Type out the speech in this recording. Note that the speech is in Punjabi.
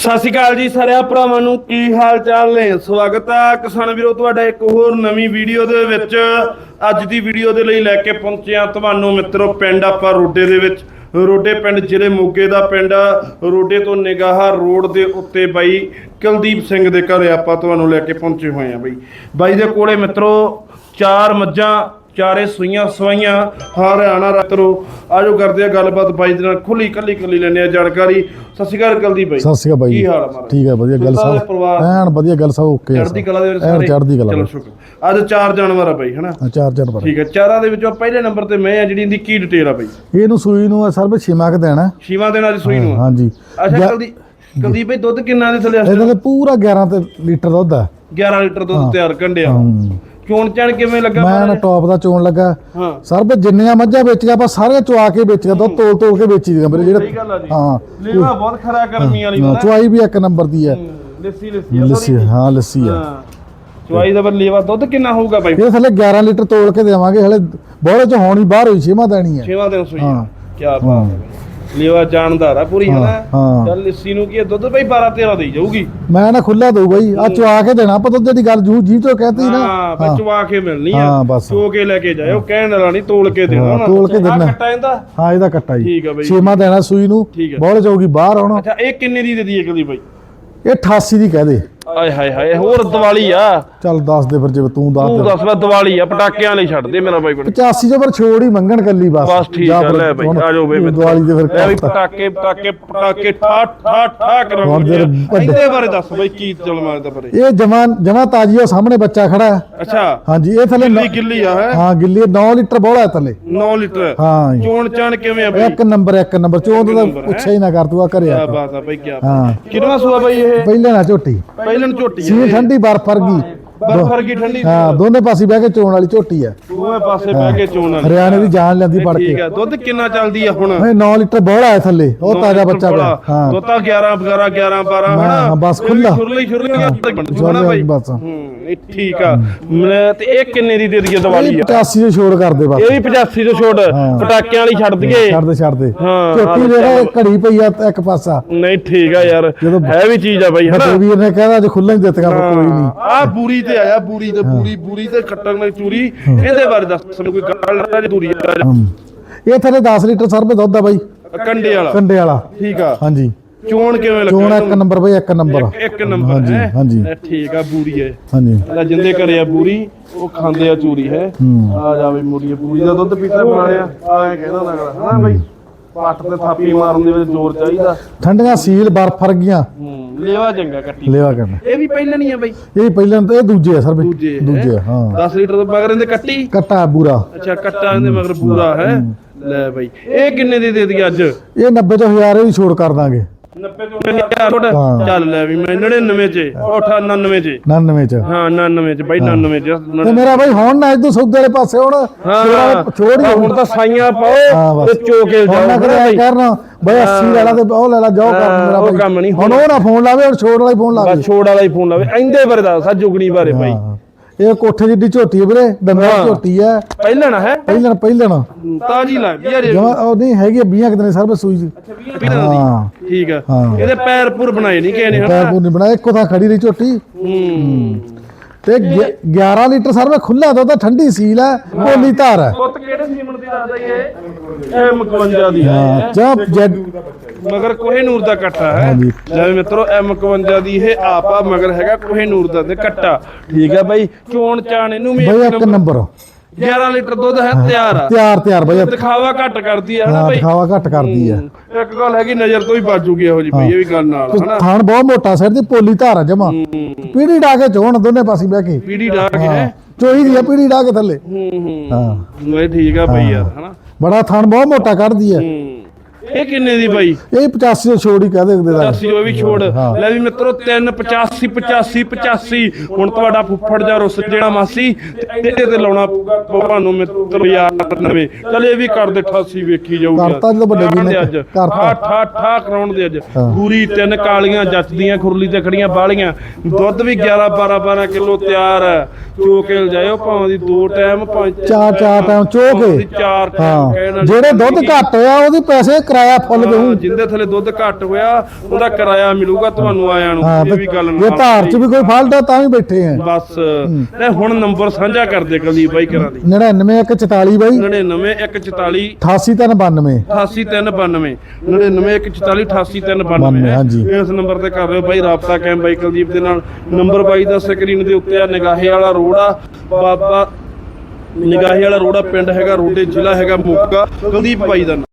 ਸਤਿ ਸ਼੍ਰੀ ਅਕਾਲ ਜੀ ਸਾਰਿਆਂ ਭਰਾਵਾਂ ਨੂੰ, ਕੀ ਹਾਲ ਚਾਲ ਨੇ? ਸਵਾਗਤ ਹੈ ਕਿਸਾਨ ਵੀਰੋ, ਤੁਹਾਡਾ ਇੱਕ ਹੋਰ ਨਵੀਂ ਵੀਡੀਓ ਦੇ ਵਿੱਚ। ਅੱਜ ਦੀ ਵੀਡੀਓ ਦੇ ਲਈ ਲੈ ਕੇ ਪਹੁੰਚਿਆ ਤੁਹਾਨੂੰ ਮਿੱਤਰੋ, ਪਿੰਡ ਆਪਾਂ ਰੋਡੇ ਦੇ ਵਿੱਚ। ਰੋਡੇ ਪਿੰਡ ਜ਼ਿਲ੍ਹੇ ਮੋਗੇ ਦਾ ਪਿੰਡ ਰੋਡੇ ਤੋਂ ਨਿਗਾਹ ਰੋਡ ਦੇ ਉੱਤੇ ਬਾਈ ਕੁਲਦੀਪ ਸਿੰਘ ਦੇ ਘਰੇ ਆਪਾਂ ਤੁਹਾਨੂੰ ਲੈ ਕੇ ਪਹੁੰਚੇ ਹੋਏ ਆ ਬਾਈ। ਬਾਈ ਦੇ ਕੋਲੇ ਮਿੱਤਰੋ, ਚਾਰ ਮੱਝਾਂ ਚਾਰੇ ਸੂਈਆਂ ਸਵਾਈਆਂ ਹਰਿਆਣਾ ਰਤਰੋ ਆਜੋ ਕਰਦੇ ਆ ਗੱਲਬਾਤ ਬਾਈ ਦੇ ਨਾਲ ਖੁੱਲੀ ਕੱਲੀ ਕੱਲੀ ਲੈਣੇ ਆ ਜਾਣਕਾਰੀ। ਸਤਿ ਸ਼੍ਰੀ ਅਕਾਲ ਕੁਲਦੀਪ ਬਾਈ। ਸਤਿ ਸ਼੍ਰੀ ਅਕਾਲ ਬਾਈ। ਕੀ ਹਾਲ ਆ? ਠੀਕ ਹੈ ਵਧੀਆ ਗੱਲ ਪਰਿਵਾਰ? ਐਨ ਵਧੀਆ ਗੱਲ ਸਭ ਓਕੇ ਆ ਚੜ੍ਹਦੀ ਕਲਾ ਦੇ ਵਿੱਚ ਸਾਰੇ? ਚੜ੍ਹਦੀ ਕਲਾ ਚਲੋ। ਸ਼ੁਕਰ। ਅੱਜ ਚਾਰ ਜਾਨਵਰ ਆ ਬਾਈ ਹਨਾ? ਚਾਰ ਪਰ ਠੀਕ ਹੈ ਚਾਰਾਂ ਦੇ ਵਿੱਚੋਂ ਪਹਿਲੇ ਨੰਬਰ ਤੇ ਮੈਂ ਆ ਜਿਹੜੀ ਇਹਦੀ ਕੀ ਡਿਟੇਲ ਆ ਬਾਈ? ਇਹਨੂੰ ਸੂਈ ਨੂੰ ਸਰ ਵੀ ਛੇਮਾ ਕ ਦੇਣਾ ਸ਼ੀਵਾ ਦੇ ਨਾਲ ਸੂਈ ਨੂੰ ਆ। ਹਾਂਜੀ। ਅੱਛਾ ਕੁਲਦੀਪ ਕੁਲਦੀਪ ਬਾਈ ਦੁੱਧ ਕਿੰਨਾ ਦੇ ਥੱਲੇ ਇਸ ਇਹਦੇ ਪੂਰਾ 11 ਤੇ ਲੀਟਰ ਦੁੱਧ ਹੈ 11 ਲੀਟਰ ਦੁੱਧ ਤਿਆਰ ਕੰਡਿਆ। ਚੋਣ ਚਾਣ ਕਿਵੇਂ ਲੱਗਾ ਮੈਂ ਨਾ? ਟੌਪ ਦਾ ਚੋਣ ਲੱਗਾ। ਹਾਂ। ਸਰ ਵੀ ਜਿੰਨੀਆਂ ਮੱਝਾਂ ਵੇਚੀਆਂ ਆਪਾਂ ਸਾਰੇ ਚੁਆ ਕੇ ਵੇਚੀਆਂ ਦੁੱਧ ਤੋਲ ਤੋਲ ਕੇ ਵੇਚੀ ਦੀਆਂ ਵੀਰੇ ਸਹੀ ਜਿਹੜੇ ਗੱਲ ਆ ਜੀ। ਹਾਂ। ਲੇਵਾ ਬਹੁਤ ਖਰਾ ਗਰਮੀ ਵਾਲੀ ਹਾਂ, ਹੁੰਦਾ ਵੀ ਇੱਕ ਨੰਬਰ ਦੀ ਹੈ। ਲੱਸੀ ਲੱਸੀ ਆ ਲੱਸੀ। ਹਾਂ ਲੱਸੀ ਹੈ ਹਾਂ। ਚਵਾਈ ਦਾ ਪਰ ਲੇਵਾ ਦੁੱਧ ਕਿੰਨਾ ਹੋਊਗਾ ਬਾਈ? ਇਹ ਥੱਲੇ 11 ਲੀਟਰ ਤੋਲ ਕੇ ਦੇਵਾਂਗੇ ਹਲੇ ਬੋਲੇ ਚ ਹੋਣੀ ਬਾਹਰ ਹੋਈ ਛੇਮਾ ਦੇਣੀ ਹੈ। ਛੇਵਾਂ ਦਿਨ ਸੂਈ ਹਾਂ। ਕੀ ਬਾਤ ਹੈ। ਲੇਵਾ ਜਾਣਦਾਰ ਆ ਪੂਰੀ ਹਾਂ, ਹਨਾ? ਹਾਂ। ਚੱਲ ਲੱਸੀ ਨੂੰ ਕੀ ਆ, ਦੁੱਧ ਬਾਈ 12 13 ਦੇਈ ਜਾਊਗੀ। ਮੈਂ ਨਾ ਖੁੱਲਾ ਦਊ ਬਾਈ ਆ ਚੁਆ ਕੇ ਦੇਣਾ ਆਪਾਂ ਦੁੱਧ ਦੀ ਗੱਲ ਜੂ ਜੀ ਤੋਂ ਕਹਤੀ ਨਾ। ਹਾਂ ਬਚਵਾ ਕੇ ਮਿਲਣੀ ਆ। ਹਾਂ, ਬਸ। ਚੋ ਕੇ ਲੈ ਕੇ ਜਾਇਓ ਕਹਿਣ ਵਾਲਾ ਨਹੀਂ ਤੋਲ ਕੇ ਦੇਣਾ ਹਾਂ, ਨਾ ਤੋਲ ਕੇ ਆਹ ਦੇਣਾ। ਕੱਟਾ ਇਹਦਾ? ਹਾਂ ਇਹਦਾ ਕੱਟਾ ਜੀ ਠੀਕ ਆ ਬਾਈ। ਛੇਮਾ ਦੇਣਾ ਸੂਈ ਨੂੰ ਠੀਕ ਆ। ਬੋਲ ਜਾਊਗੀ ਬਾਹਰ ਆਉਣਾ। ਅੱਛਾ ਇਹ ਕਿੰਨੇ ਦੀ ਦੇ ਦਈਏ ਕਦੀ ਬਾਈ? ਇਹ 88 ਦੀ ਕਹਿ ਦੇ। ਆਏ ਹਾਏ ਹਾਏ ਹੋਰ ਦੀਵਾਲੀ ਆ। ਚੱਲ ਦੱਸ ਦੇ ਫਿਰ ਜੇ ਤੂੰ ਦੱਸ ਤੂੰ ਦੇ। ਦੱਸ ਮੈਂ ਦੀਵਾਲੀ ਆ ਪਟਾਕਿਆਂ ਲਈ ਛੱਡ ਦੇ ਮੇਰਾ ਬਾਈ ਬਣ 85 ਜੋ ਪਰ ਛੋੜ ਹੀ ਮੰਗਣ ਕੱਲੀ ਬਸ। ਬਸ ਠੀਕ ਜਾ ਆ ਫਿਰ ਲੈ ਬਾਈ ਹੁਣ ਆ ਜਾਓ ਬਈ ਦੀਵਾਲੀ ਦੇ ਫਿਰ ਲੈ ਵੀ ਕਰਤਾ। ਪਟਾਕੇ ਪਟਾਕੇ ਪਟਾਕੇ ਠਾ ਠਾ ਠਾ ਹੁਣ ਕਰਾਉਂਦੇ ਫਿਰ ਇਹਦੇ ਬਾਰੇ ਦੱਸ ਬਾਈ ਕੀ ਚੱਲ ਮਾਰਦਾ ਪਰੇ ਇਹ ਜਮਾ ਜਮਾ ਤਾਜੀ ਸਾਹਮਣੇ ਬੱਚਾ ਖੜਾ ਹੈ। ਅੱਛਾ। ਹਾਂਜੀ ਇਹ ਥੱਲੇ ਗਿੱਲੀ ਗਿੱਲੀ ਆ ਹੈ? ਹਾਂ ਗਿੱਲੀ 9 ਲੀਟਰ ਬੋਲਾ ਹੈ ਥੱਲੇ। 9 ਲੀਟਰ। ਹਾਂ ਜੀ। ਚੋਣ ਚਾਣ ਕਿਵੇਂ ਆ ਬਾਈ? ਇੱਕ ਨੰਬਰ ਇੱਕ ਨੰਬਰ। ਚੋਂ ਤਾਂ ਨੰਬਰ, ਹੈਂ? ਪੁੱਛਿਆ ਹੀ ਨਾ ਕਰ ਤੂੰ ਆ ਕੀ ਕਰਿਆ ਬਾਤ ਆ ਬਾਈ ਕੀ ਹਾਂ। ਕਿੰਨਾ ਸੂਆ ਬਾਈ ਇਹ? ਪਹਿਲੇ ਨਾ ਝੋਟੀ। ਪਹਿਲਨ ਝੋਟੀ ਸੀ ਠੰਡੀ ਬਰਫ ਵਰਗੀ। ਬਰਫ ਵਰਗੀ ਠੰਡੀ ਹਾਂ ਦੋਨੇ ਪਾਸੇ ਬਹਿ ਕੇ ਚੋਣ ਵਾਲੀ ਝੋਟੀ ਹੈ। ਦੋਵੇਂ ਪਾਸੇ ਬਹਿ ਕੇ ਚੋਣ ਵਾਲੀ। ਹਰਿਆਣੇ ਦੀ ਜਾਨ ਲੈਂਦੀ ਪੜ ਠੀਕ ਕੇ। ਆ ਦੁੱਧ ਕਿੰਨਾ ਚੱਲਦੀ ਆ ਹੁਣ? ਇਹ 9 ਲੀਟਰ ਬੋਲਾ ਹੈ ਥੱਲੇ। ਉਹ ਤਾਜ਼ਾ ਬੱਚਾ ਪਿਆ। ਹਾਂ। ਦੁੱਧ ਤਾਂ 11 11 11 12 ਹਾਂ, ਹਨਾ? ਹਾਂ, ਬਸ ਖੁੱਲਾ। ਛੁਰਲੀ ਛੁਰਲੀ ਹਣਾ ਜਵਾਲੇ ਬਾਈ। ਬਸ। ਹੂੰ। ਇਹ ਠੀਕ ਆ। ਮੈਂ ਤੇ ਇਹ ਕਿੰਨੇ ਦੀ ਦੇ ਦਈਏ ਦੀਵਾਲੀ ਆ? 85 ਦੇ ਛੋੜ ਕਰਦੇ ਬਸ। ਇਹ ਵੀ 85 ਤੋਂ ਛੋਟ। ਪਟਾਕਿਆਂ ਵਾਲੀ ਛੱਡ ਦਈਏ। ਛੱਡ ਦੇ ਛੱਡ ਦੇ। ਹਾਂ, ਹਾਂ, ਜਿਹੜਾ ਘੜੀ ਪਈ ਆ ਤੇ ਇੱਕ ਪਾਸਾ। ਨਹੀਂ ਠੀਕ ਆ ਯਾਰ ਜਦੋਂ- ਹੈ ਵੀ ਚੀਜ਼ ਆ ਬਾਈ ਹਨਾ? ਵੱਡੇ ਵੀਰ ਨੇ ਕਹਿੰਦਾ ਅੱਜ ਖੁੱਲਾ ਹੀ ਦਿੱਤਗਾ ਕੋਈ ਨਹੀਂ। ਆ ਬੂਰੀ ਤੇ ਆਇਆ ਬੂਰੀ ਤੇ ਬੂਰੀ ਬੂਰੀ ਤੇ ਕੱਟਣ ਨਾਲ ਚੂਰੀ। ਇਹਦੇ ਬਾਰੇ ਦੱਸ ਸਾਨੂੰ ਕੋਈ ਗੱਲ ਰਾਜ ਦੂਰੀ ਆ ਹਮ। ਇਹ ਥੱਲੇ 10 ਲੀਟਰ ਸਰਬੇ ਦੁੱਧ ਆ ਬਾਈ। ਕੰਡੇ ਵਾਲਾ। ਕੰਡੇ ਵਾਲਾ। ਠੀਕ ਆ। ਹਾਂਜੀ। ਚੋਣ ਕਿਵੇਂ ਲੱਗਾ ਚੋਣ ਇੱਕ ਨੰਬਰ ਬਾਈ ਇੱਕ ਨੰਬਰ। ਇੱਕ- ਨੰਬਰ ਹਾਂਜੀ, ਹੈ? ਹਾਂਜੀ। ਇਹ ਠੀਕ ਆ ਬੂਰੀ ਹੈ। ਹਾਂਜੀ। ਲੈ ਜਿੰਦੇ ਘਰੇ ਆ ਬੂਰੀ ਉਹ ਖਾਂਦੇ ਆ ਚੂਰੀ ਹੈ। ਆ ਜਾ ਬਈ ਮੂਰੀ ਬੂਰੀ ਦਾ ਦੁੱਧ ਪੀਤਾ ਬਣਾਇਆ। ਆ ਇਹ ਕਹਿੰਦਾ ਲੱਗਦਾ ਹਨਾ ਬਈ? ਪੱਟ ਤੇ ਥਾਪੀ ਮਾਰਨ ਦੇ ਵਿੱਚ ਜ਼ੋਰ ਚਾਹੀਦਾ। ਠੰਡੀਆਂ ਸੀਲ ਬਰਫ ਵਰਗੀਆਂ। ਲੇਵਾ ਚੰਗਾ ਕੱਟੀ। ਲੇਵਾ ਕਰਨਾ ਇਹ ਵੀ ਪਹਿਲਾਂ ਨਹੀਂ ਆ ਬਈ? ਇਹ ਪਹਿਲਾਂ ਤੇ ਇਹ ਦੂਜੇ ਆ ਸਰਬੇ ਦੂਜੇ ਹੈ। ਦੂਜੇ ਹਾਂ। 10 ਲੀਟਰ ਤੋਂ ਮਗਰ ਇਹਦੇ ਕੱਟੀ? ਕੱਟਾ ਬੂਰਾ ਅੱਛਾ ਕੱਟਾ ਇਹਦੇ ਮਗਰ ਪੂਰਾ ਹੈ? ਲੈ ਬਈ ਇਹ ਕਿੰਨੇ ਦੀ ਦੇ ਦਈਏ ਅੱਜ? ਇਹ 90 ਤੋਂ 1000 ਹੀ ਛੋੜ ਕਰ ਦਾਂਗੇ। 90 ਤੋਂ ਛੋਟ ਹਾਂ। ਚੱਲ ਲੈ ਵੀ ਮੈਂ 99 ਚ। ਉਹ 98 ਚ। 99 ਚ। ਹਾਂ 99 ਚ ਬਾਈ 99 ਚ। ਤੇ ਮੇਰਾ ਬਾਈ ਹੁਣ ਨਾ ਇਦੋਂ ਸੌਦੇ ਵਾਲੇ ਪਾਸੇ ਹੁਣ। ਹਾਂ। ਛੋੜ ਹੀ ਹੁਣ। ਤਾਂ ਸਾਈਆਂ ਹਾਂ, ਪਾਓ ਬਸ। ਤੇ ਚੋਕੇ ਹੁਣ ਜਾਓ ਨਾ ਹਨਾ ਕਰੇ ਬਾਈ। ਕਰਨਾ। ਬਈ 80 ਲੈ ਲਾ ਤੇ ਉਹ ਲੈ ਲਾ ਜਾਓ ਕਰ ਹਾਂ, ਮੇਰਾ ਉਹ ਬਾਈ। ਕੰਮ ਨਹੀਂ ਹੁਣ ਉਹ ਨਾ ਫੋਨ ਲਾਵੇ ਹੁਣ ਛੋੜ ਵਾਲਾ ਹੀ ਫੋਨ ਲਾਵੇ। ਬਸ ਛੋੜ ਵਾਲਾ ਹੀ ਫੋਨ ਲਾਵੇ। ਇੰਦੇ ਬਾਰੇ ਦੱਸ ਆ ਜੁਗਣੀ ਬਾਰੇ ਬਾਈ। ਹਾਂ। ਇਹ ਕੋਠੇ ਜਿੱਡੀ ਝੋਟੀ ਹੈ ਵੀਰੇ ਦੰਦਾ। ਝੋਟੀ ਹੈ ਪਹਿਲਾਂ ਨਾ ਹੈ? ਪਹਿਲਣ ਪਹਿਲਣ। ਤਾਜੀ ਲੱਗਦੀ ਯਾਰ ਇਹ। ਜਮਾ ਉਹ ਨਹੀਂ ਹੈਗੀ 20 ਕਿਤਨੇ ਸਰਬੇ ਸੂਈ ਦੀ ਅੱਛਾ, ਵੀਹ ਰੁਪਏ ਦਾ? ਹਾਂ। ਠੀਕ ਆ। ਇਹਦੇ ਪੈਰ ਪੁਰ ਬਣਾਏ ਨਹੀਂ ਕਿਸੇ ਨੇ ਪੈਰ ਹਨਾ? ਪੂਰ ਨਹੀਂ ਬਣਾਇਆ ਇੱਕੋ ਥਾਂ ਖੜੀ ਰਹੀ ਝੋਟੀ। ਹੂੰ। ਤੇ ਗਿ- 11 ਲੀਟਰ ਸਰਬੇ ਖੁੱਲਾ ਦੁੱਧ ਠੰਡੀ ਸੀਲ ਹੈ ਪੋਲੀ ਧਾਰ ਹੈ ਪੁੱਤ ਕਿਹੜੇ ਸੀਮਨ ਦੀ ਦੱਸਦਾ ਇਹ? ਇਹ 51 ਦੀ। ਹੈ ਹਾਂ ਜੈਡ ਮਗਰ ਕੋਹੇ ਨੂਰ ਦਾ ਕੱਟਾ ਹੈ। ਹਾਂਜੀ। ਲੈ ਵੀ ਮਿੱਤਰੋ M51 ਦੀ ਇਹ ਆਪ ਆ ਮਗਰ ਹੈਗਾ ਕੋਹੇ ਨੂਰ ਦਾ ਤੇ ਕੱਟਾ। ਠੀਕ ਹੈ ਬਾਈ। ਚੋਣ ਚਾਣ ਇਹਨੂੰ ਵੀ ਬਈ ਇੱਕ ਨੰਬਰ। 11 ਲੀਟਰ ਦੁੱਧ ਹੈ ਤਿਆਰ ਆ। ਤਿਆਰ ਤਿਆਰ ਬਈ। ਦਿਖਾਵਾ ਘੱਟ ਕਰਦੀ ਹੈ ਹਨਾ ਬਾਈ? ਦਿਖਾਵਾ ਘੱਟ ਕਰਦੀ ਹੂੰ। ਇੱਕ ਗੱਲ ਹੈਗੀ ਨਜ਼ਰ ਤੋਂ ਹੀ ਬਾਜੂਗੀ ਇਹੋ ਜੀ ਬਈ ਇਹ ਵੀ ਗੱਲ ਨਾਲ ਹਨਾ? ਥਣ ਬਹੁਤ ਮੋਟਾ ਸਿਰ ਦੀ ਪੋਲੀ ਧਾਰ ਹੈ ਜਮਾ। ਪੀੜੀ ਡਾ ਕੇ ਚੋਣ ਦੋਨੇ ਪਾਸੇ ਬਹਿ ਕੇ। ਪੀੜੀ ਡਾ ਕੇ ਹਾਂ ਚੋਈ ਦੀ ਪੀੜੀ ਡਾ ਕੇ ਥੱਲੇ। ਹੂੰ ਹੂੰ। ਹਾਂ। ਨਹੀਂ ਠੀਕ ਆ ਬਈ ਯਾਰ ਹਨਾ? ਬੜਾ ਥਣ ਬਹੁਤ ਮੋਟਾ ਕੱਢਦੀ ਹੈ ਹੂੰ। ਇਹ ਕਿੰਨੇ ਦੀ ਬਾਈ? ਇਹ 85 ਤੋਂ ਛੋੜ ਹੀ ਕਹਦੇ ਦੇ ਦਾ 85 ਉਹ ਵੀ ਛੋੜ। ਲੈ ਵੀ ਮਿੱਤਰੋ 3 85 85 85 ਹੁਣ ਤੁਹਾਡਾ ਫੁੱਫੜ ਜਾਂ ਰੁੱਸ ਜਿਹੜਾ ਮਾਸੀ ਤੇ ਤੇ ਲਾਉਣਾ ਤੁਹਾਨੂੰ ਮਿੱਤਰੋ ਯਾਰ ਨਵੇਂ ਚਲ ਇਹ ਵੀ ਕਰ ਦੇ 88 ਵੇਖੀ ਜਾਊਗੀ। ਕਰਤਾ ਜਦੋਂ ਵੱਡੇ ਵੀਰ ਨੇ, ਕਰਤਾ। ਠਾ ਠਾ ਠਾ ਕਰਾਉਣ ਦੇ ਅੱਜ। ਪੂਰੀ ਤਿੰਨ ਕਾਲੀਆਂ ਜੱਚਦੀਆਂ ਖੁਰਲੀ ਤੇ ਖੜੀਆਂ ਬਾਲੀਆਂ। ਦੁੱਧ ਵੀ 11 12 12 ਕਿਲੋ ਤਿਆਰ ਹੈ। ਚੋ ਕੇ ਜਾਇਓ ਭਾਵੇਂ ਦੀ ਦੋ ਟਾਈਮ ਭਾਵੇਂ ਚਾਰ ਚਾਰ ਟਾਈਮ ਚੋ ਕੇ ਚਾਰ ਟਾਈਮ ਜਿਹੜੇ ਦੁੱਧ। ਘੱਟ ਆ ਉਹਦੇ ਪੈਸੇ ਕਿਰਾਇਆ ਫੁੱਲ ਹਾਂ, ਦੇਉ ਜਿੰਦੇ ਥਲੇ ਦੁੱਧ ਘੱਟ ਹੋਇਆ ਉਹਦਾ ਕਿਰਾਇਆ ਮਿਲੂਗਾ ਤੁਹਾਨੂੰ ਆਇਆਂ ਨੂੰ। ਹਾਂ ਇਹ ਵੀ ਗੱਲ ਜੇ ਧਾਰ ਚ ਵੀ ਕੋਈ ਫਾਲਟ ਆ ਤਾਂ ਵੀ ਬੈਠੇ ਆ ਬਸ। ਤੇ ਹੁਣ ਨੰਬਰ ਸਾਂਝਾ ਕਰਦੇ ਕੁਲਦੀਪ ਬਾਈ ਕਰਾਂ ਦੀ। 99144 ਬਾਈ। 99 144 88392 88392 99 144 88392 ਹਾਂਜੀ। ਇਸ ਨੰਬਰ ਤੇ ਕਰ ਲਿਓ ਬਾਈ ਰਾਬਤਾ ਕਾਇਮ ਬਾਈ ਕੁਲਦੀਪ ਦੇ ਨਾਲ। ਨੰਬਰ ਬਾਈ ਦਾ ਸਕਰੀਨ ਦੇ ਉੱਤੇ ਆ ਨਿਗਾਹੇ ਵਾਲਾ ਰੋਡ ਆ ਬਾਬਾ ਨਿਗਾਹੇ ਵਾਲਾ ਰੋਡ ਆ ਪਿੰਡ ਹੈਗਾ ਰੋਡੇ ਜ਼ਿਲ੍ਹਾ ਹੈਗਾ ਮੋਗਾ। ਕੁਲਦੀਪ ਬਾਈ ਦਾ ਨਾਂ।